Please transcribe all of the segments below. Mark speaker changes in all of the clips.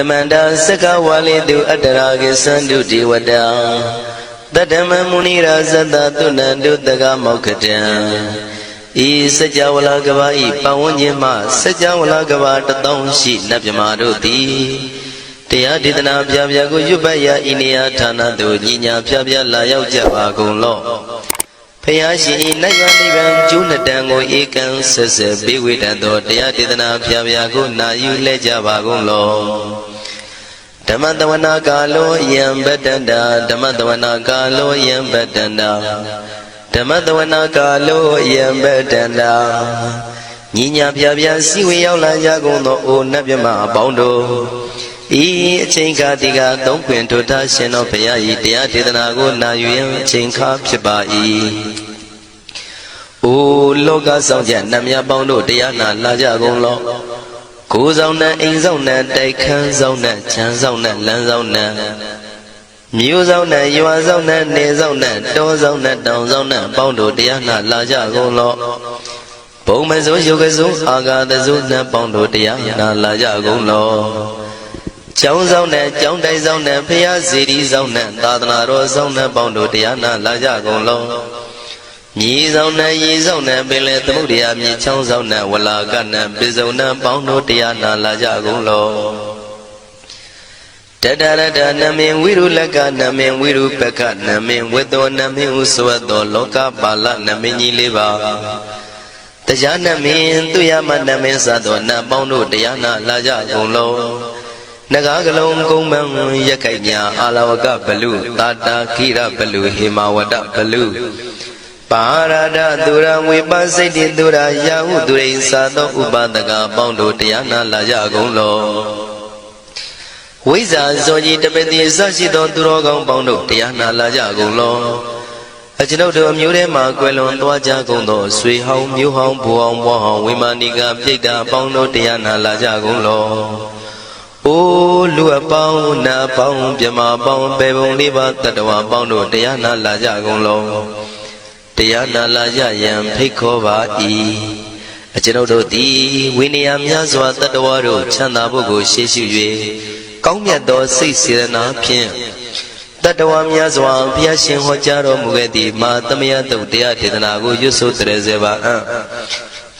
Speaker 1: တမန္တာစကဝါလိတုအတ္တရာကိသန္တုဒေဝတာတတ္တမမုနိရာဇတသုဏန္တုတကမောက္ခတံဤစကြဝဠာကဘာဤပဝန်းကျင်မှစကြဝဠာကဘာတသောရှိနတ်မြမာတို့သည်တရားဒေသနာပြပြကိုရွတ်ပတ်ရာဤနေရာဌာနသို့ညီညာပြပြလာရောက်ကြပါကုန်လော့ ဖယားရှင်ဤနတ်ရနိဗ္ဗာန်ကျိုးနှစ်တန်ကိုဧကံဆက်ဆက်ပေးဝေတတ်သောတရားဒေသနာပြပြကိုနာယူလဲကြပါကုန်လော့ဓမ္မတဝနာကာလောယံပတ္တန္တာဓမ္မတဝနာကာလောယံပတ္တန္တာဓမ္မတဝနာကာလောယံပတ္တန္တာညီညာပြပြစီဝေရောက်လာကြကုန်သောအိုနတ်မြမအပေါင်းတို့ ဤအချိန်ခါဒီကသုံးခွင်ထိုထားရှင်တော်ဘုရားဤတရားဒေသနာကိုနာယူရန်အချိန်ခါဖြစ်ပါ၏အိုလောကဆောင်ကြနတ်မြတ်ပေါင်းတို့တရားနာလာကြကုန်လောကိုယ်ဆောင်နဲ့အိမ်ဆောင်နဲ့တိုက်ခန်းဆောင်နဲ့ခြံဆောင်နဲ့လမ်းဆောင်နဲ့မြို့ဆောင်နဲ့ရွာဆောင်နဲ့နေဆောင်နဲ့တောဆောင်နဲ့တောင်ဆောင်နဲ့ပေါင်းတို့တရားနာလာကြကုန်လော့ဘုံမစိုးယုတ်ကစိုးအာဂါတစိုးနဲ့ပေါင်းတို့တရားနာလာကြကုန်လော့ ကျောင်းဆောင်နဲ့ကျောင်းတိုက်ဆောင်နဲ့ဖရာစီရီဆောင်နဲ့သာသနာတော်ဆောင်နဲ့ပေါင်းတို့တရားနာလာကြကုန်လော့မြေဆောင်နဲ့ရေဆောင်နဲ့ပင်လေသမုဒ္ဒရာမြေချောင်းဆောင်နဲ့ဝလာကနဲ့ပိစုံနဲ့ပေါင်းတို့တရားနာလာကြကုန်လောတတရတနမင်ဝိရုလကနမင်ဝိရုပကနမင်ဝေသောနမင်ဥဆွတ်သောလောကပါလနမင်ကြီးလေးပါတရားနမင်သူရမနမင်စသောနတ်ပေါင်းတို့တရားနာလာကြကုန်လော နဂါကလုံးကုံမံရက်ခိုက်ညာအာလဝကဘလူတာတာခိရဘလူဟေမဝတဘလူပါရဒသူရဝိပစိတ်တိသူရယာဟုသူရိသာသောဥပဒကပေါင်းတို့တရားနာလာကြကုန်လောဝိဇာဇောကြီးတပတိအစရှိသောသူတော်ကောင်းပေါင်းတို့တရားနာလာကြကုန်လောအကျွန်ုပ်တို့အမျိုးထဲမှာကွယ်လွန်သွားကြကုန်သောဆွေဟောင်းမျိုးဟောင်းဘူဟောင်းဘွားဟောင်းဝိမာနိကပြိတ္တာပေါင်းတို့တရားနာလာကြကုန်လော အိုလူအပေါင်းနာပေါင်းမြမပေါင်းပေပုံလေးပါတတဝပေါင်းတို့တရားနာလာကြကုန်လောတရားနာလာကြရန်ဖိတ်ခေါ်ပါ၏အကျွန်ုပ်တို့သည်ဝိနည်းများစွာတတ္တဝါတို့ချမ်းသာဖို့ကိုရှေ့ရှု၍ကောင်းမြတ်သောစိတ်စေတနာဖြင့်တတ္တဝါများစွာဘုရားရှင်ဟောကြားတော်မူခဲ့သည့်မာသမယတုတ်တရားဒေသနာကိုရွတ်ဆိုတရစေပါအံ့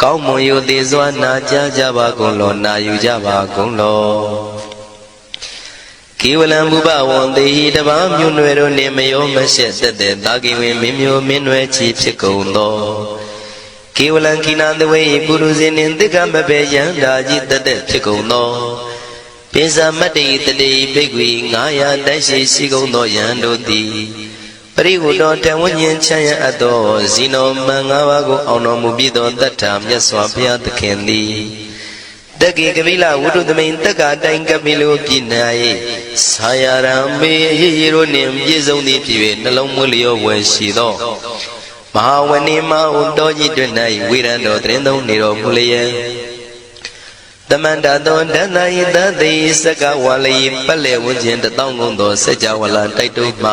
Speaker 1: ကောင်းမွန်ယုသေးစွာနာကြားကြပါကုန်လောနာယူကြပါကုန်လော ကေဝလံဘုဘဝံတေဟိတပားမြို့နွယ်တို့နှင့်မယောမရှက်သက်တဲ့တာကိဝင်မင်းမျိုးမင်းနွယ်ချီဖြစ်ကုန်သောကေဝလံခိနာသဝေပုရုဇဉ်နှင့်တိက္ကမဘေယံဓာကြီးတသက်ဖြစ်ကုန်သောပိစမတ္တိတတိဘိက္ခွေ900တိုက်ရှိရှိကုန်သောယံတို့သည်ပရိဟုတောတဝဉ္ဉ္ချမ်းရအပ်သောဇီနောမန်၅ပါးကိုအောင်တော်မူပြီးသောတတ္ထာမြတ်စွာဘုရားသခင်သည် တက္ကိကပိလဝုဒ္ဓသမိန်တက္ကာတိုင်ကပိလိုပြည်၌ဆာယရံမေအရေးရိုးနှင့်ပြည့်စုံသည်ဖြစ်၍နှလုံးမွေးလျောဝယ်ရှိသောမဟာဝဏိမဟုတောကြီးတွင်၌ဝေရန်တော်တရင်သုံးနေတော်မူလျက်တမန္တသောဒန္တယတသိစကဝါလိပက်လေဝန်းကျင်တသောငုံသောစัจ java လာတိုက်တုမှ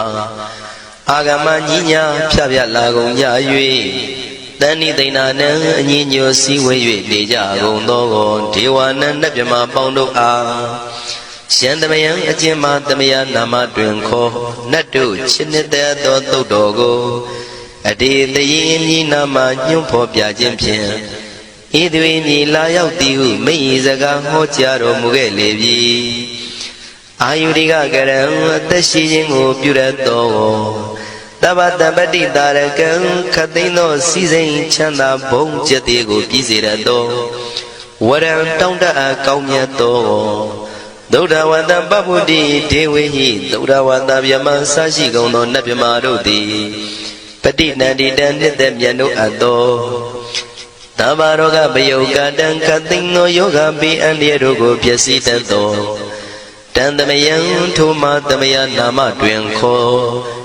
Speaker 1: အာဂမညီညာဖြပြလာကုန်ကြ၍ တဏိသိဏနံအညီညွတ်စည်းဝေး၍နေကြကုန်သောဒေဝနံနတ်မြမပေါင်းတို့အားရှန္တမယံအကျဉ်းမသမယနာမတွင်ခေါ်နတ်တို့ချစ်နှစ်သက်သောသုတ်တော်ကိုအတေတရင်မြည်နာမညွှန်းဖော်ပြခြင်းဖြင့်ဤသွေမြည်လာရောက်သည်ဟုမိဤစကားဟောကြားတော်မူခဲ့လေပြီအာယုရိကကရံအသက်ရှိခြင်းကိုပြုရသော တဗ္ဗတပ္ပတိတာရကံခတ်သိမ်းသောစီစိန်ချမ်းသာဘုံကျက်သေးကိုပြည့်စေရသောဝရံတောင်းတအပ်ကောင်းမြတ်သောသုဒ္ဓဝတ္တပပ္ပုတိဒေဝေဟိသုဒ္ဓဝတ္တဗျမဆရှိကုန်သောနတ်ဗျမာတို့သည်ပฏิနန္တိတံနှစ်သက်မြတ်တို့အပ်သောတဘာရောဂပယုတ်ကတံခတ်သိမ်းသောယောဂပိအန္တရာတို့ကိုပျက်စီးတတ်သောတန်သမယံထိုမသမယနာမတွင်ခေါ်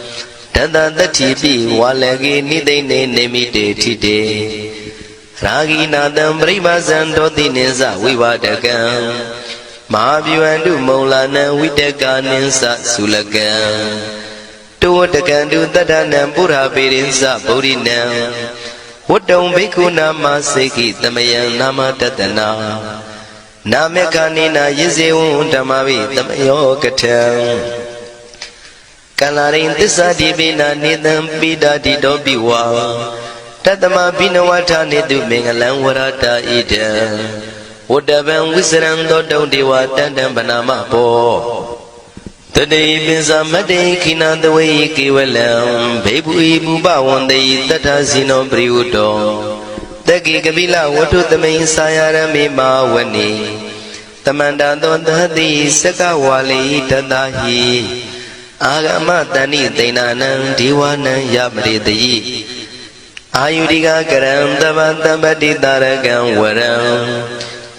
Speaker 1: တတတတိပိဝါလကေနိသိနေနေမိတေထိတေရာဂိနာတံပရိမဇံတောတိနိသဝိဝဒကံမဟာဗျဝန္တုမုံလာနံဝိတကာနိသသုလကံတောတကံတုတတ္ထနံပုရာပေရိသဗုဒိနံဝတ္တုံဘိက္ခုနာမစေကိတမယံနာမတတနာနာမေကနိနာယဇေဝံဓမ္မဝိတမယောကထံ ကလရိန်သစ္စာတိပိနာနေတံပိဒာတိတောပိဝါတတမဘိနဝထာနေတုမင်္ဂလံဝရတာဣဒံဝတ္တဗံဝိစရံသောတုံဒေဝတန္တံဗနာမဘောတတိပိစမတ္တိခိနာတဝေကေဝလံဘေဘူဤပုပဝန္တိတတ္ထဇိနောပရိဝတ္တောတက္ကိကပိလဝတ္ထုသမိန်စာယရမေမာဝနေတမန္တသောသတိစကဝါလိတတဟိ အာဂမတဏိသိဏနံဒီဝနံယပရိတိအာယုရိကကရံတပတပတိတာရကံဝရံ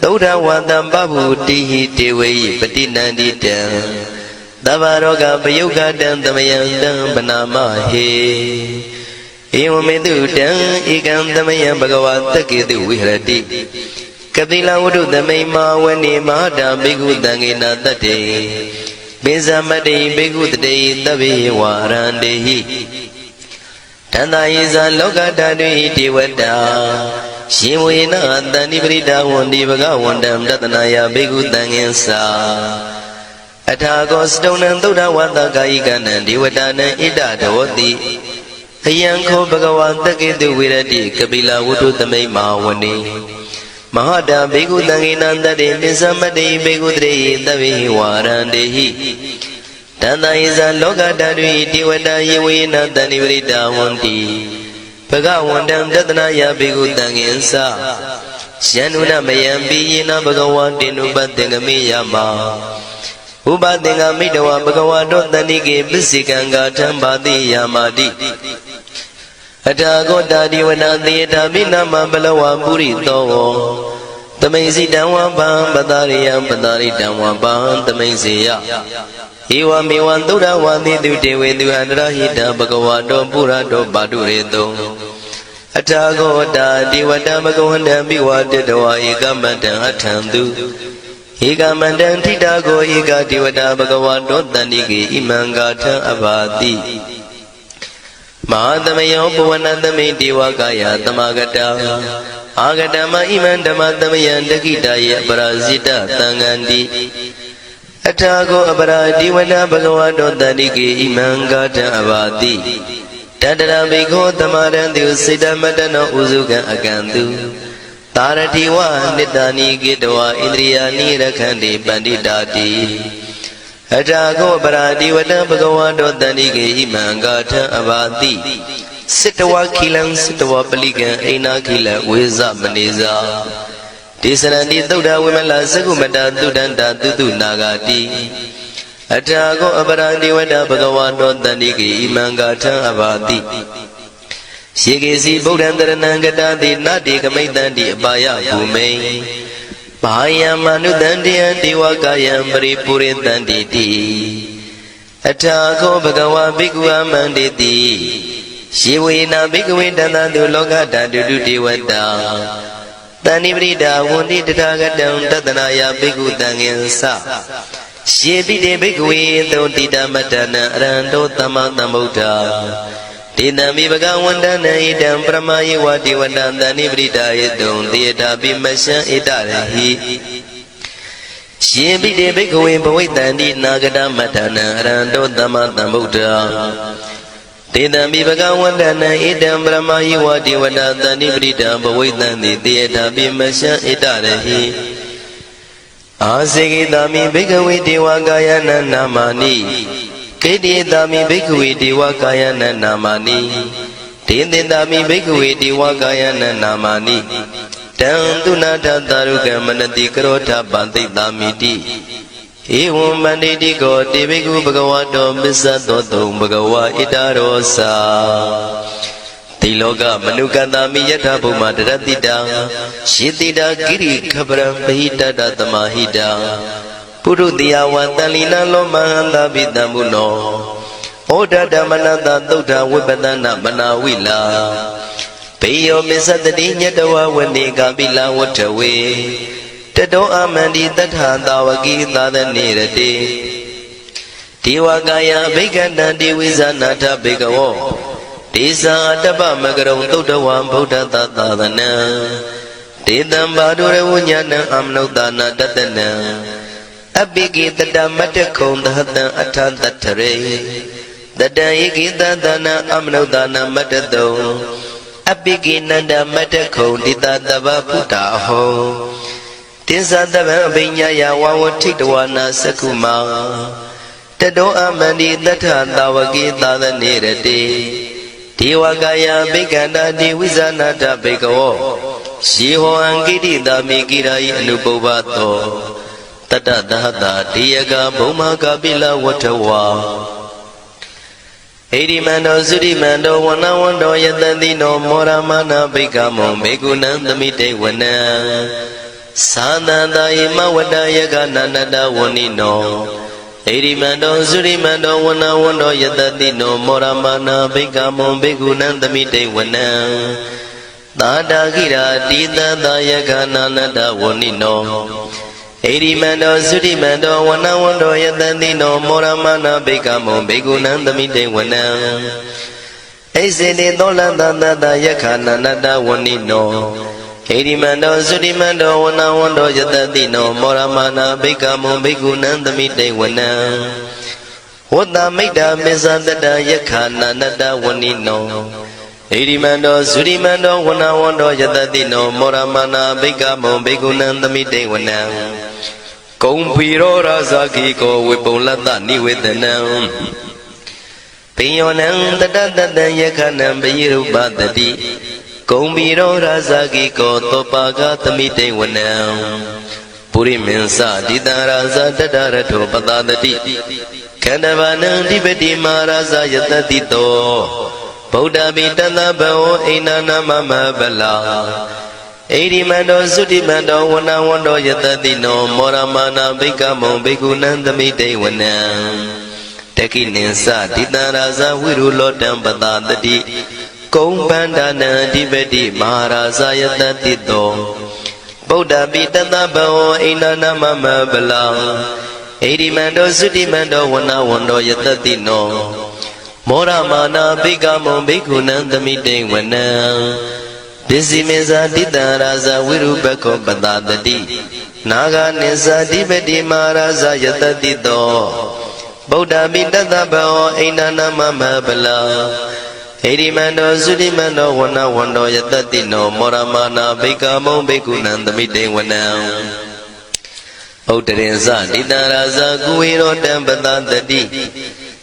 Speaker 1: သုဒ္ဓဝတံပဗုတိဟိတေဝေယပတိနန္တိတံသဗ္ဗရောဂပယုတ်ကတံသမယံတံပနာမဟေဧဝမေတုတံဧကံသမယံဘဂဝါတက္ကေတုဝိဟရတိကတိလဝတ္ထုသမိန်မာဝနေမဟာတာဘိက္ခုတံငေနာတတ္တေ ပိဇမတ္တိဘိက္ခုတတေသဗ္ဗေဝါရန္တေဟိတန္တာယေဇာလောကဓာတုဟိဒေဝတာရှင်ဝေနတန္တိပရိဒဝန္တိဘဂဝန္တံတတနာယဘိက္ခုတံငင်္စာအထာကောစတုံနံသုဒ္ဓဝတ္တကာယိကနံဒေဝတာနံဣဒတဝတိအယံခောဘဂဝါတက္ကေတုဝိရတိကပိလဝတ္ထုသမိန်မဟာဝနေ မဟာတာဘေကုတံဂိနံတတေပစ္စမတေဘေကုတရေသဗ္ဗေဝါရန္တေဟိတန္တယေဇလောကဓာတုတိဝတ္တယေဝေနတန္တိပရိတာဝန္တိဘဂဝန္တံတတနာယဘေကုတံငင်္စယန္နုနမယံပိယေနဘဂဝါတေနုပတ္တေငမေယမဥပသင်္ကမိတဝဘဂဝါတောတဏိကေပစ္စေကံဂါထံပါတိယာမာတိ အထာဂောတာဒီဝနာသေတာမိနာမဘလဝပုရိသောသမိန်စီတံဝပံပတာရိယံပတာရိတံဝပံသမိန်စေယဧဝမေဝံသုဒ္ဓဝါတိတုတေဝေသူအန္တရဟိတဘဂဝါတောပုရတောပါတုရေတုံအထာဂောတာဒီဝတံဘဂဝန္တံမိဝတတဝဧကမတံအထံတုဧကမန္တံထိတာကိုဧကတိဝတာဘဂဝါတောတန္တိကေဣမံဂါထံအဘာတိ မဟာသမယောပဝနသမိတေဝကာယသမဂတာအာဂတမဣမံဓမ္မသမယံတကိတယေအပရာဇိတသံဃန္တိအထာကိုအပရာဒီဝနာဘဂဝတောတန္တိကေဣမံဂါထံအဘာတိတတရဘိခောသမရံတုစေတမတနောဥစုကံအကံတုတာရတိဝနိတ္တနိကေတဝဣန္ဒြိယာနိရခန္တိပန္တိတာတိ အထာကောပရာတိဝတံဘဂဝါတောတန္တိကေဣမံဂါထံအဘာတိစိတဝခိလံစိတဝပလိကံအိနာခိလဝေဇမနေဇာဒေသရဏိသုဒ္ဓဝိမလသကုမတသုဒန္တာတုတုနာဂာတိအထာကောအပရာတိဝတ္တဘဂဝါတောတန္တိကေဣမံဂါထံအဘာတိယေကေစီဗုဒ္ဓံတရဏံကတာတိနတေကမိတ္တံတိအပါယဘူမိန် ဘာယံမနုတန္တယံဒေဝကာယံပရိပုရိတန္တိတိအထာခောဘဂဝါဘိက္ခုအမန္တိတိယေဝေနာဘိက္ခဝေတန္တတုလောကဓာတုတုဒေဝတာတဏိပရိဒါဝန္တိတထာဂတံတတနာယဘိက္ခုတံငင်္စယေပိတေဘိက္ခဝေသောတိတမတ္တနံအရဟံတောသမ္မာသမ္ဗုဒ္ဓ တေတံမိဘဂဝန္တနံဣတံပရမယေဝတိဝတံတဏိပရိဒါယေတုံတေတာပိမရှံဣတရဟိယေပိတေဘိက္ခဝေဘဝိတန္တိနာဂတမတ္တနံအရဟံတောသမ္မာသမ္ဗုဒ္ဓတေတံမိဘဂဝန္တနံဣတံပရမယေဝတိဝတံတဏိပရိဒံဘဝိတံတိတေတာပိမရှံဣတရဟိအာစေကိတာမိဘိကဝေဒေဝကာယနာနာမာနိ ကေတိတာမိဘိကဝေဒေဝကာယနာနာမာနိဒေသင်တာမိဘိကဝေဒေဝကာယနာနာမာနိတံသူနာထတာရုကမနတိကရောထပန္တိတာမိတိဧဝံမန္တိတိကောတေဘိကုဘဂဝါတောမစ္ဆသောတုံဘဂဝါဣတရောစာတိလောကမနုကတမိယထဘုမတရတိတံရှေတိတာကိရိခပရံပဟိတတသမဟိတံ ပုရုတိယဝတန်လီနာလောမဟန္တာပိတံဘုနောဩဒဓမ္မနတသုဒ္ဓဝိပဒနာမနာဝိလာဘေယောမစ္စတတိညတဝဝနေကပိလဝထဝေတတောအမန္တိတထာတာဝကိသာသနေရတိဒေဝကာယဘိက္ခန္တံဒေဝိဇာနာထဘေကဝောဒေဇာတပ္ပမကရုံသုဒ္ဓဝံဗုဒ္ဓတသာသနံဒေတံဘာဒုရဝဉ္ဇဏံအမနုဿာနာတတနံ အပိကိတတမတ္တခုံသဟတံအထတတ္ထရေတတံဧကိတသနာအမနုဿာနာမတ္တတုံအပိကိနန္ဒမတ္တခုံတိတတဗဗုဒ္ဓဟောတင်္ဇတဗံအပိညာယဝဝထိတဝနာသကုမာတတောအမန္တိတထသာဝကေသာသနေရတိဒေဝကာယဘိက္ခန္တာတိဝိဇာနာတဘေကဝောယေဟောအံကိတိတာမေကိရာယအနုပုပ္ပသော တတ္တသဟတာတေယကဘုံမာကပိလဝထဝါဣရိမန္တောသုရိမန္တောဝနဝန္တောယတတိနောမောရမနာဘိကမောဘေကုဏံသမိတေဝနံသာသန္တာယမဝတ္တယကနန္တဝဏိနောဣရိမန္တောသုရိမန္တောဝနဝန္တောယတတိနောမောရမနာဘိကမောဘေကုဏံသမိတေဝနံသာတာခိရာတိတသယကနာနတဝဏိနော ဣရိမန္တောသုရိမန္တောဝနဝန္တောယတတိနောမောရမနာဘေကမောဘေကုဏံသမိတေဝနံဣစေတေသောလန္တသတယခာနာနတဝဏိနောဣရိမန္တောသုရိမန္တောဝနဝန္တောယတတိနောမောရမနာဘေကမောဘေကုဏံသမိတေဝနံဝတ္တမိတ်တာမေဇတတယခာနာနတဝဏိနော ဣရိမန္တောသုရိမန္တောဝနဝန္တောယတတိနောမောရမနာဘိကမောဘေကုဏံသမိတေဝနံကုံဖီရောရာဇာကိကောဝေပုံလတ္တနိဝေဒနံပိယောနံတတတတံယခဏံပယိရုပတတိကုံဖီရောရာဇာကိကောသောပါကသမိတေဝနံပုရိမင်းစတိတံရာဇာတတရထောပတတတိခန္ဓဗာနံဓိပတိမာရာဇာယတတိတော ဗုဒ္ဓပိတသဗဝဣန္ဒနာမမဗလာဣရိမန္တောသုတိမန္တောဝနဝန္တောယတတိနော မောရမနာဘိကမောဘိကုဏံသမိတေဝနံတကိနိသတိတံရာဇဝိရုလောတံပတတတိကုံပန္ဒနာအဓိပတိမဟာရာဇယတတိတောဗုဒ္ဓပိတသဗဝဣန္ဒနာမမဗလာဣရိမန္တောသုတိမန္တောဝနဝန္တောယတတိနော မောရမာနာဘိကမောဘိက္ခုနံသမိတေဝနံပစ္စည်းမေဇာတိတံရာဇဝိရုပခောပတတတိနာဂာနိဇာတိပတိမာရာဇယတတိတောဗုဒ္ဓမိတတဘောအိန္ဒနာမမဗလာဣရိမန္တောသုတိမန္တောဝနဝန္တောယတတိနောမောရမာနာဘိကမောဘိက္ခုနံသမိတေဝနံဥဒ္ဒရင်ဇတိတံရာဇကုဝေရောတံပတတတိ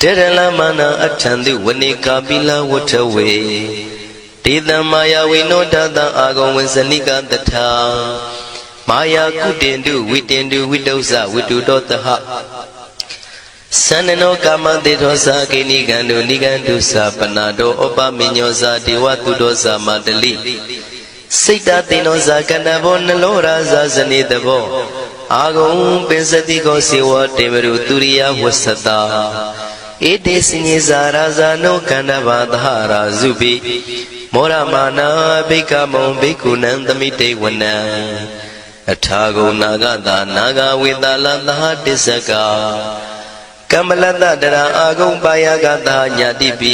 Speaker 1: တေရလမနာအထံတိဝနေကာပိလဝထဝေဒေတံမာယဝိနောတတံအာဂုံဝဇနိကတထာမာယာကုတင်တုဝိတင်တုဝိတုဇဝိတုတောတဟသန္နနောကာမတေသောသာကိနိကံတုနိကံတုသာပနာတောဩပမညောဇာဒေဝတုတောဇာမတလိစိတ်တသိနောဇာကဏဘောနလောရာဇာဇနိတဘောအာဂုံပင်စတိကောစေဝတေမရုသူရိယဝဆတာ ဧတေစညေဇာရာဇာနောကန္တဘာသဟရာဇုပိမောရမာနာဘိကမောဘိကုဏံသမိတေဝနံအထာဂုဏနာဂတာနာဂဝေတလသဟတစ္စကကမ္မလတတရာအာဂုံပါယကတာညာတိပိ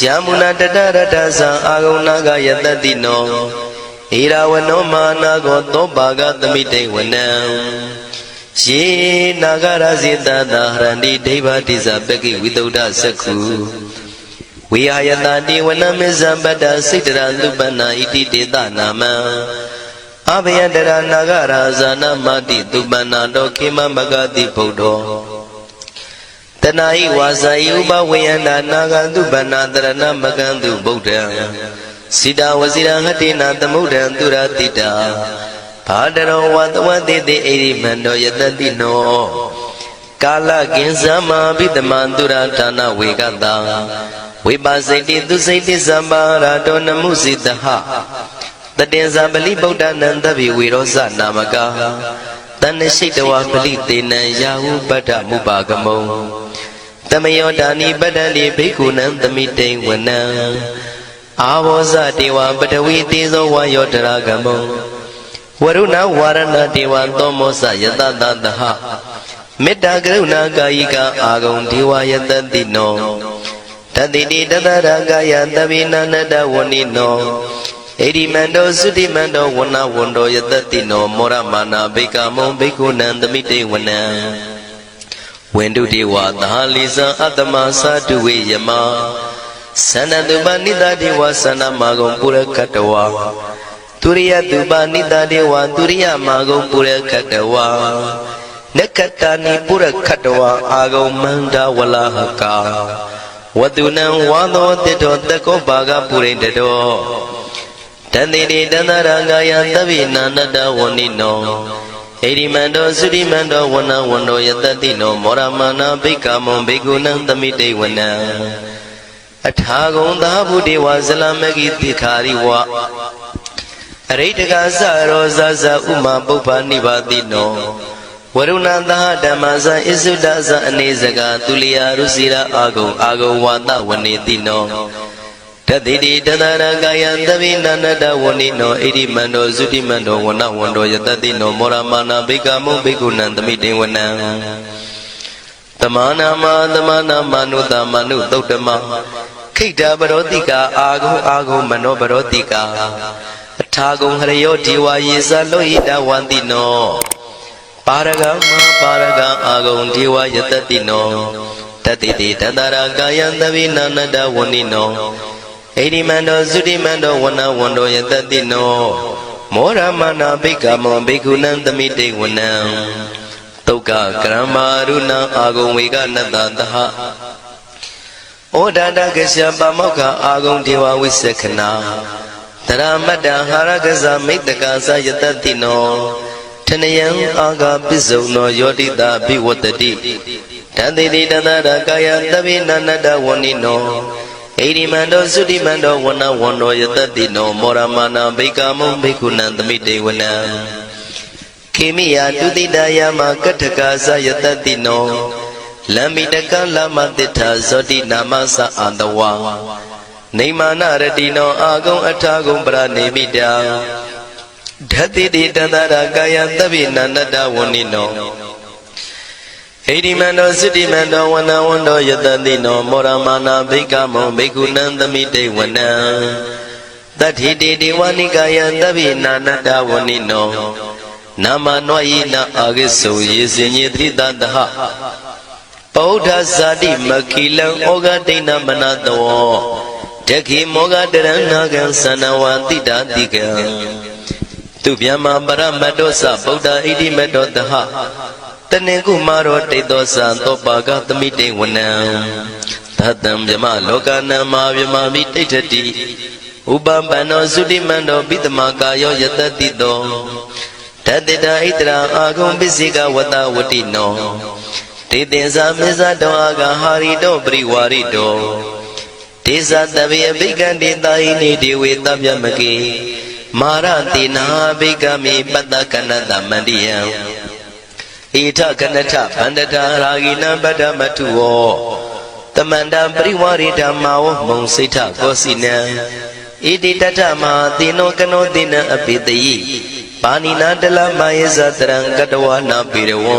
Speaker 1: ယမုနာတတရတသံအာဂုံနာဂယတတိနောဣရာဝနောမာနာကောသောပါကသမိတေဝနံ ယေနာဂရဇိတတာဟရန္တိဒိဗ္ဗတိဇပကိဝိတုဒ္ဓသက္ခုဝိဟာယတတိဝနမေဇံပတ္တစိတရလူပနာဣတိတေတနာမံအဘယတရနာဂရာဇာနာမတိသူပနာတောခေမမဂတိဗုဒ္ဓောနာဤဝါစာယဥပဝေယန္တာနာဂန္တုပန္နာတရဏမကံတုဗုဒ္ဓံစိတဝစီရဟတိနာသမုဒ္ဒံသူရတိတာ ဘာတရောဝတဝတိတိဣရိမန္တောယတတိနောကာလကင်္စမဘိတမန္တုရဌာနဝေကတံဝိပါစိတိသူစိတိသမ္ပါရာတောနမှုစိတဟတတင်္ဇာပလိဗုဒ္ဓနံတဗိဝေရောဇနာမကာတဏ္ဍရှိတဝပလိတေနံယာဟုပတ္ထမုပါကမုံတမယောဒာနိပတ္တတိဘိက္ခုနံသမိတိန်ဝနံအာဘောဇတေဝပတဝီတေဇောဝါယောတရာကမုံ ဝရုဏဝါရဏတေဝသောမောဇယတတတဟမေတ္တာကရုဏာကာယိကအာဂုံဒေဝယတတိနောတတိတိတတရကာယတဗိနန္တဝဏိနောဣရိမန္တောသုတိမန္တောဝဏဝန္တောယတတိနောမောရမာနာဘိကမုံဘိက္ခုနံသမိတေဝနံဝန္တုတေဝသာလိဇံအတ္တမသာတုဝေယမသန္တတုပနိတတေဝသန္နမဂုံပုရကတဝါ သူရိယသူပါနိတတေဝသူရိယမာဂုံပုရခတဝါနက္ခတနိပုရခတဝါအာဂုံမန္တဝလာဟကာဝတုနံဝါသောတိတောတကောပါကပုရိတတောတန်တိတိတန္တရာကာယသဗ္ဗိနာနတဝဏိနောဣတိမန္တောသုတိမန္တောဝနဝန္တောယတတိနောမောရမနာဘိက္ခမုံဘိက္ခုနံသမိတေဝနံအထာဂုံသာဘုဒေဝဇလမကိတိခာရိဝ အရိတကသရောဇဇဥမာပုပ္ပနိပါတိနောဝရုဏသဟဓမ္မဇံဣစုဒဇံအနေစကသူလျာရုစီရာအာဂုံအာဂုံဝါဒဝနေတိနောတတိတိတတရကာယံသဗိနန္တဝဏိနောဣရိမန္တောသုတိမန္တောဝနဝန္တောယတတိနောမောရမာနာဘိကမုဘိက္ခုနံသမိတေဝနံတမနာမသမနာမနုတမနုသုတ်တမခိတ္တပရောတိကာအာဂုံအာဂုံမနောပရောတိကာ အထာဂုံဟရယောဒေဝယေဇလောဟိတဝန္တိနောပါရဂမပါရဂအာဂုံဒေဝယတတိနောတတိတိတတရာကာယံသဗိနာနတဝဏိနောဣရိမန္တောသုတိမန္တောဝနဝန္တောယတတိနောမောရမနာဘိက္ခမောဘိက္ခုနံသမိတေဝနံတုတ်ကကရမရုဏအာဂုံဝေကနတသဟဩဒန္တကစ္စပမောက္ခအာဂုံဒေဝဝိသခနာ တရမတ္တဟာရကဇမိတ္တကာသယတတိနောထနယံအာဂပစ္စုံနောယောတိတာဘိဝတတိတန်တိတိတသရကာယသဗိနန္တဝဏိနောဣရိမန္တောသုတိမန္တောဝနဝန္တောယတတိနောမောရမနာဘိကမုံဘိက္ခုနံသမိတေဝနံခေမိယတုတိတယမကထကာသယတတိနောလမ္မိတကလမတိထာဇောတိနာမသအန္တဝါ နေမာနရတိနောအာဂုံအထာဂုံပရနေမိတာဓတ္တိတိတတရာကာယသဗ္ဗိနန္တဝဏိနောဣတိမန္တောစိတိမန္တောဝနဝန္တောယတတိနောမောရမာနာဘိကမောဘိက္ခုနံသမိတေဝနံတတိတိဒေဝနိကာယသဗ္ဗိနာနတဝဏိနောနာမနောယိနာအာဂိစုယေစင်ညေတိတတဟပောဓဇာတိမခိလံဩဃဒိဏမနတော တခိမောဃတရဏကံသနဝတိတာတိကံသူဗျမပရမတ္တောသဗုဒ္ဓဣတိမတ္တောတဟတနေကုမာရောတိတောသံသောပါကသမိတေဝနံသတံဗျမလောကနံမာဗျမမိတိဋ္ဌတိဥပပန္နောသုတိမန္တောပိတမကာယောယတတိတောတတိတာဣတရာအာဂုံပစ္စိကဝတဝတိနောတေတင်္စာမေဇတောအာဂဟာရိတောပရိဝါရိတော ဒေဇတဗေအဘိကံတေတာဟိနေဒေဝေတဗျမကေမာရတိနာဘိကမေပတ္တကနတမန္တိယံဣထကနထဗန္တတာရာဂိနံပတ္တမထုဝောတမန္တပရိဝရိဓမ္မာဝမုံစိဋ္ဌကောစီနံဣတိတထမဟာတိနောကနောတိနံအပိတယိပါဏိနာတလမယေဇတရံကတဝနာပိရဝံ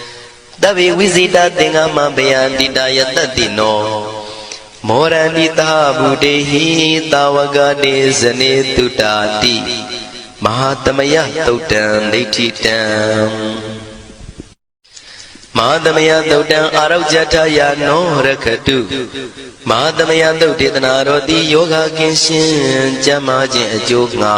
Speaker 1: တဗ္ဗေဝိဇိတသင်္ဃမဘယန္တိတယတတိနောမောရဏိတာဗုတေဟိတာဝကနေဇနေတုတာတိမဟာသမယသုတ်တံဒိဋ္ဌိတံမဟာသမယသုတ်တံအာရုဇထယာနောရခတုမဟာသမယသုတ်ဒေသနာတော်တိယောဂကင်းရှင်ကျမ်းမာခြင်းအကျိုးငါ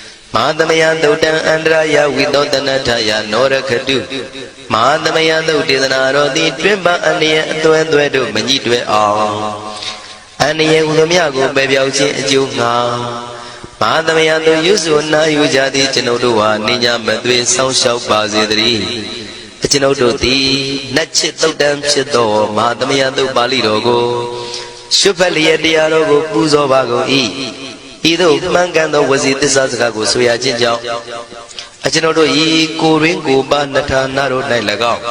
Speaker 1: မဟာသမယသုတ်တံအန္တရာယဝိသောတနထယာနောရခတုမဟာသမယသုတ်ဒေသနာတော်တိတွင်ပအန္တရာအသွဲသွဲတို့မညှိတွဲအောင်အန္တရာဟူသည်မြကိုပယ်ပြောက်ခြင်းအကျိုးငါမဟာသမယတို့ရွဆိုနာယူကြသည့်ကျွန်ုပ်တို့ဟာနိညာမသွေဆောင်းလျှောက်ပါစေတည်းအကျွန်ုပ်တို့သည်နတ်ချစ်တုတ်တံဖြစ်သောမဟာသမယတုတ်ပါဠိတော်ကိုရှုဖတ်လျက်တရားတော်ကိုပူဇော်ပါကုန်၏ ဤသို့မှန်ကန်သောဝစီသစ္စာစကားကိုဆိုရခြင်းကြောင့်အကျွန်ုပ်တို့ဤကိုရင်းကိုပါနထာနာတို့၌၎င်း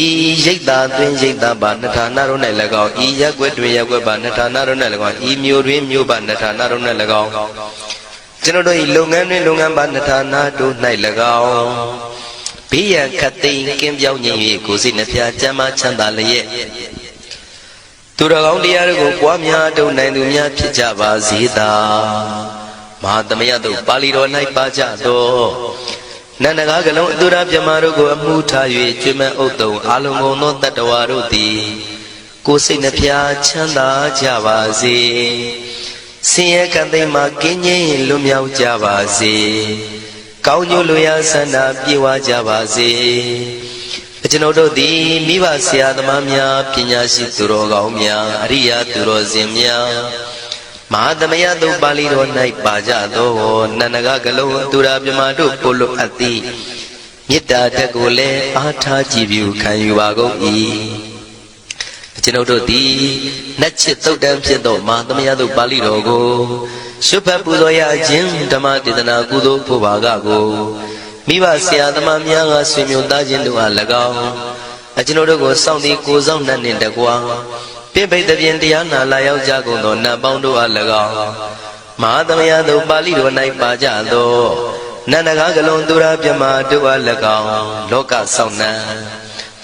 Speaker 1: ဤရိတ်တာတွင်ရိတ်တာပါနထာနာတို့၌၎င်းဤရက်ွက်တွင်ရက်ွက်ပါနထာနာတို့၌၎င်းဤမျိုးတွင်မျိုးပါနထာနာတို့၌၎င်းကျွန်ုပ်တို့ဤလုပ်ငန်းတွင်လုပ်ငန်းပါနထာနာတို့၌၎င်းဘေးရန်ခတ်သိမ်းကင်းပြောင်းခြင်း၍ကိုယ်စိတ်နှဖျားချမ်းသာချမ်းသာလျက် သူတော်ကောင်းတရားတို့ကိုပွားများတုံနိုင်သူများဖြစ်ကြပါစေသာမဟာသမယတို့ပါဠိတော်၌ပါကြသောနန္ဒကားကလုံးအတူရပြမတို့ကိုအမှုထား၍ကျွမ်းမဥတုံအာလုံးကုန်သောတတ္တဝါတို့သည်ကိုယ်စိတ်နှဖျားချမ်းသာကြပါစေဆင်းရဲကံသိမ်းမှကင်းငြိမ်းလွတ်မြောက်ကြပါစေကောင်းကျိုးလိုရာဆန္ဒပြေဝကြပါစေအ ကျွန်ုပ်တို့သည်မိဘဆရာသမားများပညာရှိသူတော်ကောင်းများအရိယာသူတော်စင်များမဟာသမယတုပါဠိတော်၌ပါကြသောနန္ဒကကလုံးအတူရာမြမတို့ပို့လို့အပ်သည်မေတ္တာတက်ကိုလည်းအားထားကြည်ပြုခံယူပါကုန်၏ကျွန်ုပ်တို့သည်နတ်ချစ်သုတ်တံဖြစ်သောမဟာသမယတုပါဠိတော်ကိုရှုဖတ်ပူဇော်ရခြင်းဓမ္မဒေသနာကုသိုလ်ဖို့ပါကကို မိဘဆရာသမားများကဆွေမျိုးသားချင်းတို့အား၎င်းအကျွန်ုပ်တို့ကိုစောင့်တည်ကိုဆောင်နှံ့နှင့်တကွာပြိပိတ်တပြင်တရားနာလာရောက်ကြကုန်သောနတ်ပေါင်းတို့အား၎င်းမဟာသမယတို့ပါဠိတော်၌ပါကြသောနန္ဒကားကလုံးသူရပြမတို့အား၎င်းလောကဆောင်နှံ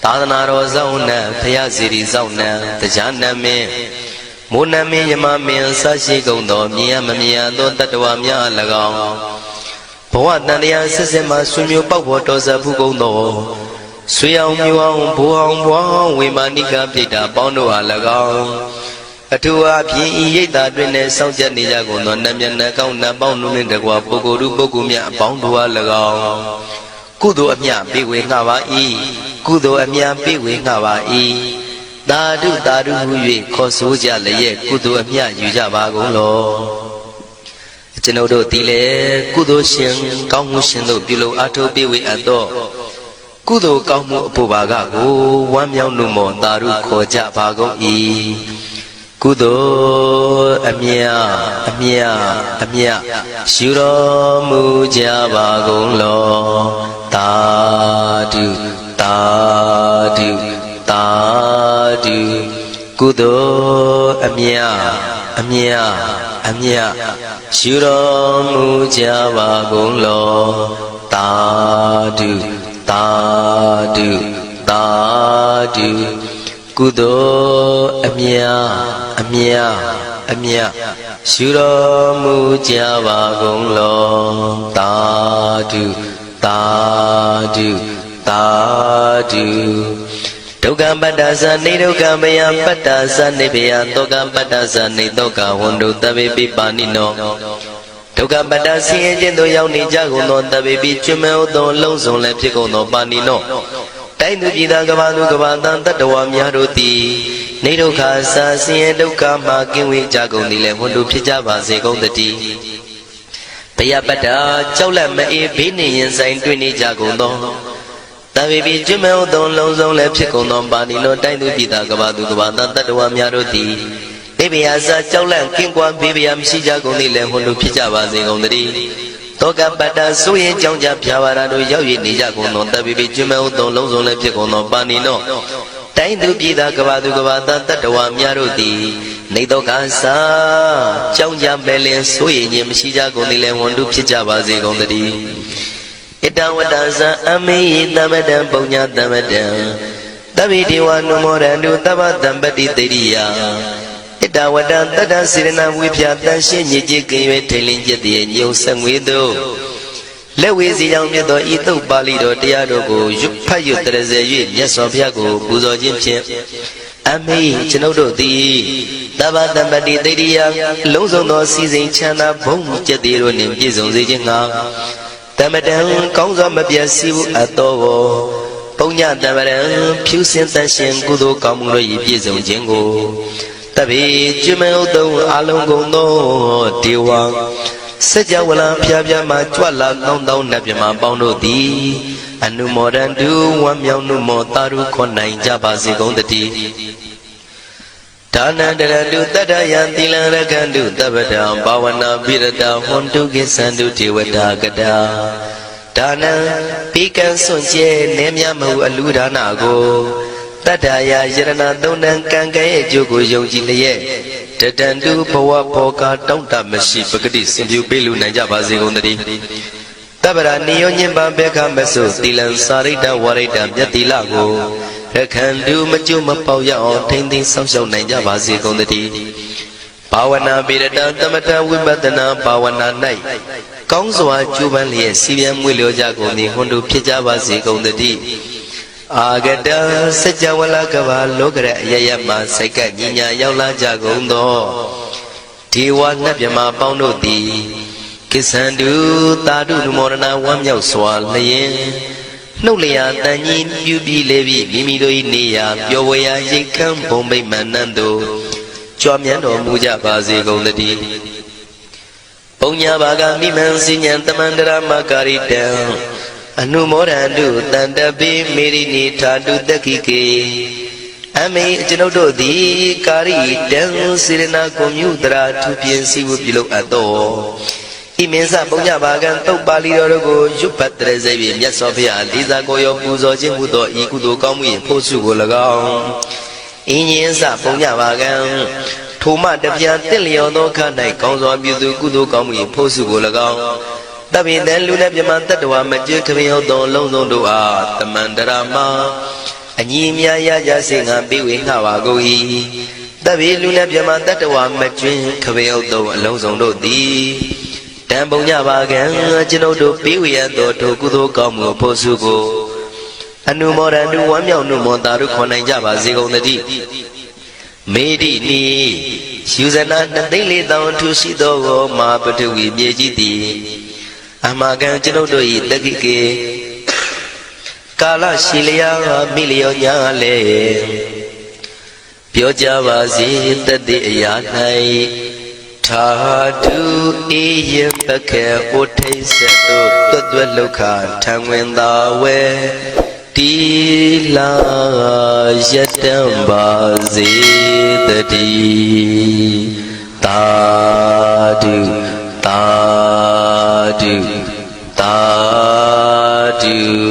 Speaker 1: သာသနာတော်ဆောင်နှံဖရာစီရီဆောင်နှံတရားနမင်းမိုးနမင်းယမမင်းဆရှိကုန်သောမြင်ရမမြင်ရသောတတ္တဝါများအား၎င်း ဘဝတန်တရားဆက်ဆက်မှဆွေမျိုးပေါက်ဖို့တော်စပ်ဘူးကုန်သောဆွေအောင်မျိုးအောင်ဘိုးအောင်ဘွားအောင်ဝေမာနိကပြိတ္တာပေါင်းတို့အား၎င်းအထူးအားဖြင့်ဤရိတ်တာတွင်နဲ့စောင့်ကြနေကြကုန်သောနတ်မြတ်နတ်ကောင်းနတ်ပေါင်းတို့နှင့်တကွာပုဂ္ဂိုလ်တို့ပုဂ္ဂိုလ်များအပေါင်းတို့အား၎င်းကုသိုလ်အမြပေးဝေငှပါ၏ကုသိုလ်အမြပေးဝေငှပါ၏သာဓုသာဓုဟု၍ခေါ်ဆိုကြလျက်ကုသိုလ်အမြယူကြပါကုန်လော ကျွန်ုပ်တို့ဒီလေကုသိုလ်ရှင်ကောင်းမှုရှင်တို့ပြုလို့အထောပေးဝေအပ်သောကုသိုလ်ကောင်းမှုအဖို့ပါကကိုဝမ်းမြောက်လို့မောသာဓုခေါ်ကြပါကုန်၏ကုသိုလ်အမြအမြအမြယူတော်မူကြပါကုန်လောသာဓုသာဓုသာဓုကုသိုလ်အမြ အမြအမြယူတော်မူကြပါကုန်လောသာဓုသာဓုသာဓုကုသိုလ်အမြအမြအမြယူတော်မူကြပါကုန်လောသာဓုသာဓုသာဓု ဒုက္ခပတ္တသနေဒုက္ခမယပတ္တသနေဘယသောကပတ္တသနေသောကဝန္တုတဗေပိပါဏိနောဒုက္ခပတ္တဆင်းရဲခြင်းသို့ရောက်နေကြကုန်သောတဗေပိကျွမဲဥသောလုံးစုံလည်းဖြစ်ကုန်သောပါဏိနောတိုင်းသူပြည်သားကဘာသူကဘာတန်တတ္တဝါများတို့သည်နေဒုက္ခစာဆင်းရဲဒုက္ခမှကင်းဝေးကြကုန်သည်လည်းဝန္တုဖြစ်ကြပါစေကုန်တည်းဘယပတ္တကြောက်လက်မအေးဘေးနေရင်ဆိုင်တွေ့နေကြကုန်သော တဗေပိကျွမဲဥသောလုံးစုံလည်းဖြစ်ကုန်သောပါဏိနောတိုင်းသူပြည်သားကဘာသူကဘာတန်တတ္တဝါများတို့သည်နေဗျာစာကြောက်လန့်ကင်းကွာဘေးဗျာမရှိကြကုန်သည်လည်းဟွန်လူဖြစ်ကြပါစေကုန်သတည်းတောကပတ္တဆိုရင်ကြောင့်ကြဖြာပါရတို့ရောက်၍နေကြကုန်သောတပိပိကျွမဲဥသုံးလုံးစုံလည်းဖြစ်ကုန်သောပါဏိနောတိုင်းသူပြည်သားကဘာသူကဘာသားတတ္တဝါများတို့သည်နေတော့ကစားကြောင့်ကြပဲလင်ဆိုရင်ခြင်းမရှိကြကုန်သည်လည်းဝန်တုဖြစ်ကြပါစေကုန်သတည်း ဣတဝတ္တဇံအမေယသမတံပုံညာသမတံတဗိဒေဝနုမောရန္တုတဗ္ဗတံပတိတေရိယဣတဝတ္တတတ္တစေရဏဝိဖြာတန်ရှင်းညစ်ကြေးကင်၍ထိန်လင်းကျက်တည်းညုံဆက်ငွေတို့လက်ဝေစီကြောင့်မြတ်သောဤသုတ်ပါဠိတော်တရားတို့ကိုရွတ်ဖတ်ရွတ်တရစေ၍မြတ်စွာဘုရားကိုပူဇော်ခြင်းဖြင့်အမေကျွန်ုပ်တို့သည်တဗ္ဗတံပတိတေရိယလုံးစုံသောစီစဉ်ချမ်းသာဘုံကျက်တည်းတို့နှင့်ပြည့်စုံစေခြင်းငှာ တမတံကောင်းစွာမပြတ်စီဘူးအပ်တော်ပုံညတမရံဖြူစင်တန်ရှင်ကုသိုလ်ကောင်းမှုတို့၏ပြည့်စုံခြင်းကိုတပိကျွမေဥတုံအလုံးကုန်သောဒေဝစัจ java လံဖျားဖျားမှကြွလာကောင်းသောနတ်မြမပေါင်းတို့သည်အနုမောဒန္တုဝမ်းမြောက်နုမောတာရုခွန်နိုင်ကြပါစေကုန်တည်း ဒါနန္တရတုတတ္တယံသီလံရကန္တုတပ္ပတံဘာဝနာပိရတဟွန်တုကိသန္တုဒေဝတာကတာဒါနံပိကံစွန့်ကျဲနေမြမဟုအလူဒါနကိုတတ္တယာယရဏသုံးတန်ကံကဲ့ရဲ့အကျိုးကိုယုံကြည်လျက်တတန်တုဘဝဘောကတောင့်တမရှိပဂတိစင်ပြူပေးလူနိုင်ကြပါစေကုန်သတည်းတပ္ပရာနိယောညင်ပံဘေခမဆုသီလံစာရိတ္တဝရိတ္တမြတ်တိလကို ရခန္တုမကျွမပေါရအောင်ထိမ့်သိမ်းဆောင်ရှောက်နိုင်ကြပါစေကုန်သတည်းဘာဝနာပိရတသမထဝိပဿနာဘာဝနာ၌ကောင်းစွာကျူးပန်းလျက်စီပြန်မွေလျောကြကုန်သည်ဟွန်တို့ဖြစ်ကြပါစေကုန်သတည်းအာဂတစัจ java လကဘာလောကရအယယမစိတ်ကညီညာရောက်လာကြကုန်သောဒေဝနတ်မြမပေါင်းတို့သည်ကိစ္ဆန္တုတာတုနုမောဒနာဝမ်းမြောက်စွာလျင် နှုတ်လျာတန်ကြီးပြုပြီးလေပြီးမိမိတို့၏နေရာပျော်ဝေရာရိတ်ခမ်းဘုံမိတ်မန္နံတို့ကြွမြန်းတော်မူကြပါစေကုန်သတည်းပုံညာဘာကမိမံစဉ္ဉံတမန္တရာမကာရိတံအနုမောဒန္တုတန်တပိမေရိနိထာတုတခိကေအမေကျွန်ုပ်တို့သည်ကာရိတံစေရနာကွန်မြူတရာသူပြင်းစီဝပြုလုပ်အပ်တော် ဤမင်းစပုံညဘာကံတုတ်ပါဠိတော်တို့ကိုရွတ်ပတ်တရစေပြီမြတ်စွာဘုရားလေးစားကိုရောပူဇော်ခြင်းဟူသောဤကုသိုလ်ကောင်းမှု၏ဖို့စုကို၎င်းအင်းရင်စပုံညဘာကံထိုမှတပြာတင့်လျော်သောခ၌ကောင်းစွာပြုသူကုသိုလ်ကောင်းမှု၏ဖို့စုကို၎င်းတပိတံလူနဲ့မြမတတ္တဝမကျွခမေဟုတ်သောလုံးစုံတို့အားတမန္တရာမအညီမြရကြစေငါပြေဝေငှပါကုန်၏တပိလူနဲ့မြမတတ္တဝမကျွခမေဟုတ်သောအလုံးစုံတို့သည် တံပုံညပါကံကျွန်ုပ်တို့ပြေဝေရသောထိုကုသိုလ်ကောင်းမှုဖို့စုကိုအနုမောဒန္တုဝမ်းမြောက်နုမောတာတို့ခွန်နိုင်ကြပါစေကုန်သတည်းမေတိနီယူဇနာနှစ်သိန်းလေးတောင်ထူရှိသောမာပထဝီမြေကြီးသည်အမကံကျွန်ုပ်တို့၏တက္ကိကေကာလရှိလျာမိလျောညာလေပြောကြပါစေတတိအရာ၌ သာဓုအေယပခေဥထိတ်ဆက်တို့တွတ်တွတ်လောက်ခထံဝင်သာဝဲတီလာယတံပါစေတတိသာဓုသာဓုသာဓု